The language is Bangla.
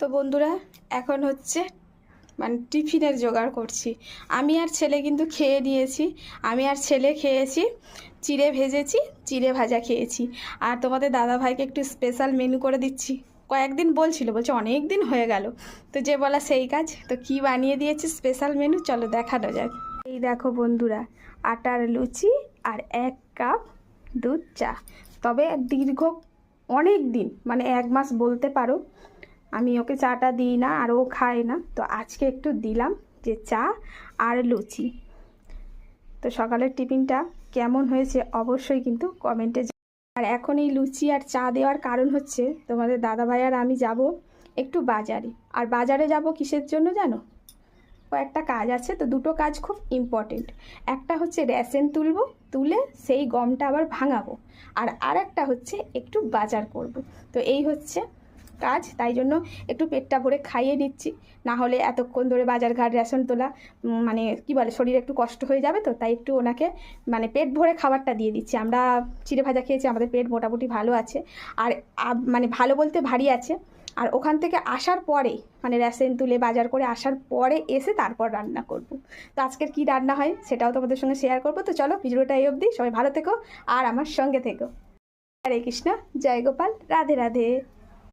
তো বন্ধুরা, এখন হচ্ছে মানে টিফিনের জোগাড় করছি। আমি আর ছেলে কিন্তু খেয়ে নিয়েছি। আমি আর ছেলে খেয়েছি, চিড়ে ভেজেছি, চিড়ে ভাজা খেয়েছি। আর তোমাদের দাদা ভাইকে একটু স্পেশাল মেনু করে দিচ্ছি। কয়েকদিন বলছিল, বলছে অনেক দিন হয়ে গেল। তো যে বলা সেই কাজ। তো কি বানিয়ে দিয়েছি স্পেশাল মেনু চলো দেখানো যাক। এই দেখো বন্ধুরা, আটার লুচি আর এক কাপ দুধ চা। তবে দীর্ঘ অনেক দিন মানে এক মাস বলতে পারো আমি ওকে চাটা দিই না আর ও খায় না। তো আজকে একটু দিলাম যে চা আর লুচি। তো সকালের টিফিনটা কেমন হয়েছে অবশ্যই কিন্তু কমেন্টে আর এখন এই লুচি আর চা দেওয়ার কারণ হচ্ছে তোমাদের দাদাভাই আর আমি যাব একটু বাজারে। আর বাজারে যাব কিসের জন্য জানো? কয়েকটা কাজ আছে, তো দুটো কাজ খুব ইম্পর্টেন্ট একটা হচ্ছে রেশন তুলবো, তুলে সেই গমটা আবার ভাঙাবো। আর আরেকটা হচ্ছে একটু বাজার করব। তো এই হচ্ছে কাজ, তাই জন্য একটু পেটটা ভরে খাইয়ে দিচ্ছি না হলে এতক্ষণ ধরে বাজার ঘাট রেশন তোলা মানে কি বলে, শরীরে একটু কষ্ট হয়ে যাবে তো, তাই একটু ওনাকে মানে পেট ভরে খাবারটা দিয়ে দিচ্ছি। আমরা চিড়ে ভাজা খেয়েছি, আমাদের পেট মোটামুটি ভালো আছে। আর মানে ভালো বলতে ভারী আছে। আর ওখান থেকে আসার পরে মানে রেশন তুলে বাজার করে আসার পরে এসে তারপর রান্না করব। তো আজকের কি রান্না হয়, সেটাও তোমাদের সঙ্গে শেয়ার করব। তো চলো, ভিডিওটা এই অবধি। সবাই ভালো থেকো, আর আমার সঙ্গে থেকো। হরে কৃষ্ণ, জয় গোপাল, রাধে রাধে।